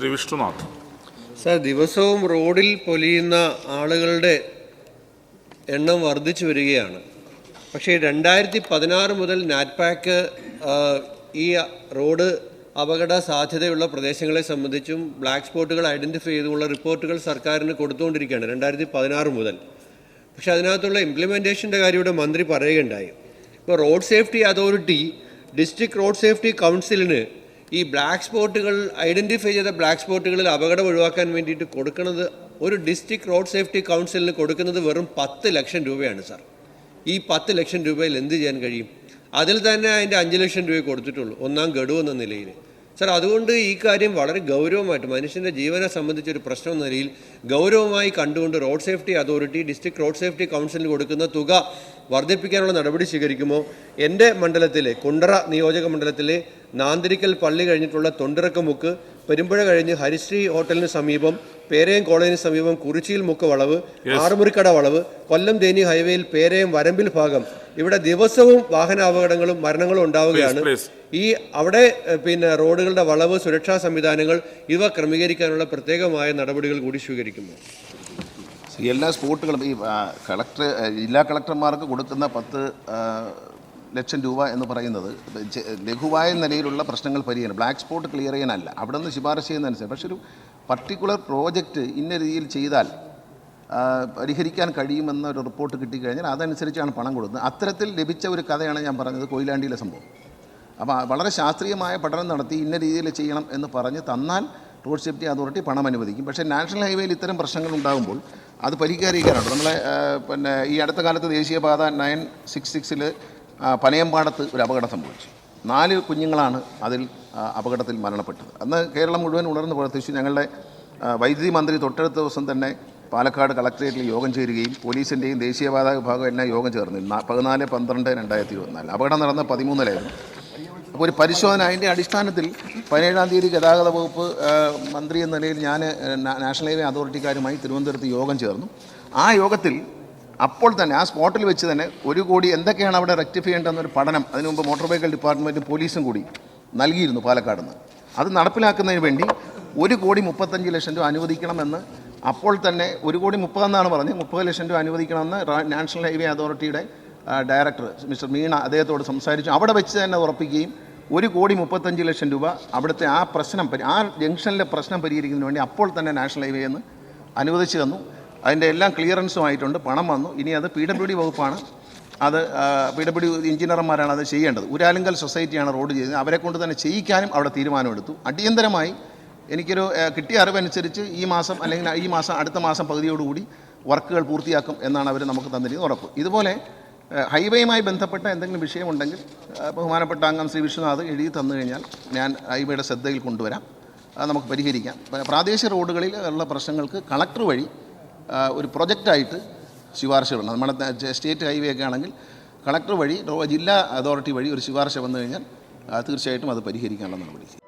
Shri Vishnunath sir ദിവസവും റോഡിൽ പൊലിയുന്ന ആളുകളുടെ എണ്ണം വർദ്ധിച്ചു വരികയാണ്. പക്ഷേ രണ്ടായിരത്തി പതിനാറ് മുതൽ നാറ്റ്പാക്ക് ഈ റോഡ് അപകട സാധ്യതയുള്ള പ്രദേശങ്ങളെ സംബന്ധിച്ചും ബ്ലാക്ക് സ്പോട്ടുകൾ ഐഡന്റിഫൈ ചെയ്തുള്ള റിപ്പോർട്ടുകൾ സർക്കാരിന് കൊടുത്തുകൊണ്ടിരിക്കുകയാണ് രണ്ടായിരത്തി പതിനാറ് മുതൽ. പക്ഷേ അതിനകത്തുള്ള ഇംപ്ലിമെന്റേഷന്റെ കാര്യം ഇവിടെ മന്ത്രി പറയുകയുണ്ടായി. ഇപ്പോൾ road safety authority district road safety കൗൺസിലിന് ഈ ബ്ലാക്ക് സ്പോട്ടുകൾ ഐഡന്റിഫൈ ചെയ്ത ബ്ലാക്ക് സ്പോട്ടുകളിൽ അപകടം ഒഴിവാക്കാൻ വേണ്ടിയിട്ട് കൊടുക്കുന്നത് ഒരു ഡിസ്ട്രിക്ട് റോഡ് സേഫ്റ്റി കൗൺസിലിന് കൊടുക്കുന്നത് വെറും പത്ത് ലക്ഷം രൂപയാണ് സാർ ഈ പത്ത് ലക്ഷം രൂപയിൽ എന്ത് ചെയ്യാൻ കഴിയും? അതിൽ തന്നെ അതിന്റെ അഞ്ച് ലക്ഷം രൂപയെ കൊടുത്തിട്ടുള്ളൂ. ഒന്നാം ഗഡു എന്ന നിലയിൽ. സാർ അതുകൊണ്ട് ഈ കാര്യം വളരെ ഗൗരവമായിട്ട് മനുഷ്യന്റെ ജീവനെ സംബന്ധിച്ചൊരു പ്രശ്നം എന്ന നിലയിൽ ഗൗരവമായി കണ്ടുകൊണ്ട് road safety authority district road safety കൗൺസിലിന് കൊടുക്കുന്ന തുക വർദ്ധിപ്പിക്കാനുള്ള നടപടി സ്വീകരിക്കുമോ? എന്റെ മണ്ഡലത്തിലെ കുണ്ടറ നിയോജക മണ്ഡലത്തിലെ നാന്തിരിക്കൽ പള്ളി കഴിഞ്ഞിട്ടുള്ള തൊണ്ടിറക്കമുക്ക് പെരുമ്പുഴ കഴിഞ്ഞ് ഹരിശ്രീ ഹോട്ടലിന് സമീപം പേരയം കോളേജിന് സമീപം കുറിച്ചിയിൽ മുക്ക് വളവ് ആറുമുറിക്കട വളവ് കൊല്ലം തേനി ഹൈവേയിൽ പേരയം വരമ്പിൽ ഭാഗം. ഇവിടെ ദിവസവും വാഹന അപകടങ്ങളും മരണങ്ങളും ഉണ്ടാവുകയാണ്. ഈ അവിടെ പിന്നെ റോഡുകളുടെ വളവ് സുരക്ഷാ സംവിധാനങ്ങൾ ഇവ ക്രമീകരിക്കാനുള്ള പ്രത്യേകമായ നടപടികൾ കൂടി സ്വീകരിക്കുന്നു. എല്ലാ സ്പോട്ടുകളും ഈ കളക്ടർ ജില്ലാ കളക്ടർമാർക്ക് കൊടുക്കുന്ന പത്ത് ലക്ഷം രൂപ എന്ന് പറയുന്നത് ലഘുവായ നിലയിലുള്ള പ്രശ്നങ്ങൾ പരിഹരിക്കണം. ബ്ലാക്ക് സ്പോട്ട് ക്ലിയർ ചെയ്യാനല്ല. അവിടെ നിന്ന് ശുപാർശ ചെയ്യുന്നതനുസരിച്ച്. പക്ഷെ ഒരു പർട്ടിക്കുലർ പ്രോജക്റ്റ് ഇന്ന രീതിയിൽ ചെയ്താൽ പരിഹരിക്കാൻ കഴിയുമെന്ന ഒരു റിപ്പോർട്ട് കിട്ടിക്കഴിഞ്ഞാൽ അതനുസരിച്ചാണ് പണം കൊടുക്കുന്നത്. അത്തരത്തിൽ ലഭിച്ച ഒരു കഥയാണ് ഞാൻ പറഞ്ഞത് കൊയിലാണ്ടിയിലെ സംഭവം. അപ്പോൾ വളരെ ശാസ്ത്രീയമായ പഠനം നടത്തി ഇന്ന രീതിയിൽ ചെയ്യണം എന്ന് പറഞ്ഞ് തന്നാൽ റോഡ് സേഫ്റ്റി അതോറിറ്റി പണം അനുവദിക്കും. പക്ഷേ നാഷണൽ ഹൈവേയിൽ ഇത്തരം പ്രശ്നങ്ങൾ ഉണ്ടാകുമ്പോൾ അത് പരിഹരിക്കാനുണ്ട് നമ്മളെ പിന്നെ ഈ അടുത്ത കാലത്ത് ദേശീയപാത നയൻ സിക്സ് സിക്സിൽ പനയമ്പാടത്ത് ഒരു അപകടം സംഭവിച്ചു. നാല് കുഞ്ഞുങ്ങളാണ് അതിൽ അപകടത്തിൽ മരണപ്പെട്ടത്. അന്ന് കേരളം മുഴുവൻ ഉണർന്നു പ്രവർത്തിച്ചു ഞങ്ങളുടെ വൈദ്യുതി മന്ത്രി തൊട്ടടുത്ത ദിവസം തന്നെ പാലക്കാട് കളക്ട്രേറ്റിൽ യോഗം ചേരുകയും പോലീസിന്റെയും ദേശീയപാത വിഭാഗം എല്ലാം യോഗം ചേർന്നു പതിനാല് പന്ത്രണ്ട് രണ്ടായിരത്തി ഇരുപത്തിനാല് അപകടം നടന്ന പതിമൂന്നിലായിരുന്നു. അപ്പോൾ ഒരു പരിശോധന അതിന്റെ അടിസ്ഥാനത്തിൽ പതിനേഴാം തീയതി ഗതാഗത വകുപ്പ് മന്ത്രി എന്ന നിലയിൽ ഞാൻ നാഷണൽ ഹൈവേ അതോറിറ്റിക്കാരുമായി തിരുവനന്തപുരത്ത് യോഗം ചേർന്നു. ആ യോഗത്തിൽ അപ്പോൾ തന്നെ ആ സ്പോട്ടിൽ വെച്ച് തന്നെ ഒരു കോടി എന്തൊക്കെയാണ് അവിടെ റെക്ടിഫൈ ചെയ്യേണ്ടതെന്നൊരു പഠനം അതിനു മുമ്പ് മോട്ടോർ വെഹിക്കിൾ ഡിപ്പാർട്ട്മെന്റും പോലീസും കൂടി നൽകിയിരുന്നു പാലക്കാട് നിന്ന്. അത് നടപ്പിലാക്കുന്നതിന് വേണ്ടി ഒരു കോടി മുപ്പത്തഞ്ച് ലക്ഷം രൂപ അനുവദിക്കണമെന്ന് അപ്പോൾ തന്നെ ഒരു കോടി മുപ്പതെന്നാണ് പറഞ്ഞത്. മുപ്പത് ലക്ഷം രൂപ അനുവദിക്കണമെന്ന് നാഷണൽ ഹൈവേ അതോറിറ്റിയുടെ ഡയറക്ടർ മിസ്റ്റർ മീണ അദ്ദേഹത്തോട് സംസാരിച്ചു. അവിടെ വെച്ച് തന്നെ ഉറപ്പിക്കുകയും ഒരു കോടി മുപ്പത്തഞ്ച് ലക്ഷം രൂപ അവിടുത്തെ ആ പ്രശ്നം ആ ജംഗ്ഷനിലെ പ്രശ്നം പരിഹരിക്കുന്നതിന് വേണ്ടി അപ്പോൾ തന്നെ നാഷണൽ ഹൈവേ എന്ന് അനുവദിച്ചു തന്നു. അതിന്റെ എല്ലാം ക്ലിയറൻസും ആയിട്ടുണ്ട് പണം വന്നു. ഇനി അത് പി ഡബ്ല്യു ഡി വകുപ്പാണ് അത് പി ഡബ്ല്യു ഡി എഞ്ചിനീയർമാരാണ് അത് ചെയ്യേണ്ടത്. ഉരാലിങ്കൽ സൊസൈറ്റിയാണ് റോഡ് ചെയ്തത്. അവരെ കൊണ്ട് തന്നെ ചെയ്യിക്കാനും അവിടെ തീരുമാനമെടുത്തു. അടിയന്തരമായി എനിക്കൊരു കിട്ടിയ അറിവനുസരിച്ച് ഈ മാസം അല്ലെങ്കിൽ ഈ മാസം അടുത്ത മാസം പകുതിയോടുകൂടി വർക്കുകൾ പൂർത്തിയാക്കും എന്നാണ് അവർ നമുക്ക് തന്നിരിക്കുന്നത് ഉറപ്പ്. ഇതുപോലെ ഹൈവേയുമായി ബന്ധപ്പെട്ട എന്തെങ്കിലും വിഷയമുണ്ടെങ്കിൽ ബഹുമാനപ്പെട്ട അംഗം ശ്രീ വിശ്വനാഥ് എഴുതി തന്നു കഴിഞ്ഞാൽ ഞാൻ ഹൈവേയുടെ ശ്രദ്ധയിൽ കൊണ്ടുവരാം. അത് നമുക്ക് പരിഹരിക്കാം. പ്രാദേശിക റോഡുകളിൽ ഉള്ള പ്രശ്നങ്ങൾക്ക് കളക്ടർ വഴി ഒരു പ്രൊജക്റ്റായിട്ട് ശുപാർശ ശുപാർശകളുണ്ട് നമ്മുടെ സ്റ്റേറ്റ് ഹൈവേ ഒക്കെ ആണെങ്കിൽ കളക്ടർ വഴി ജില്ലാ അതോറിറ്റി വഴി ഒരു ശുപാർശ വന്നു കഴിഞ്ഞാൽ തീർച്ചയായിട്ടും അത് പരിഹരിക്കാനുള്ള നടപടി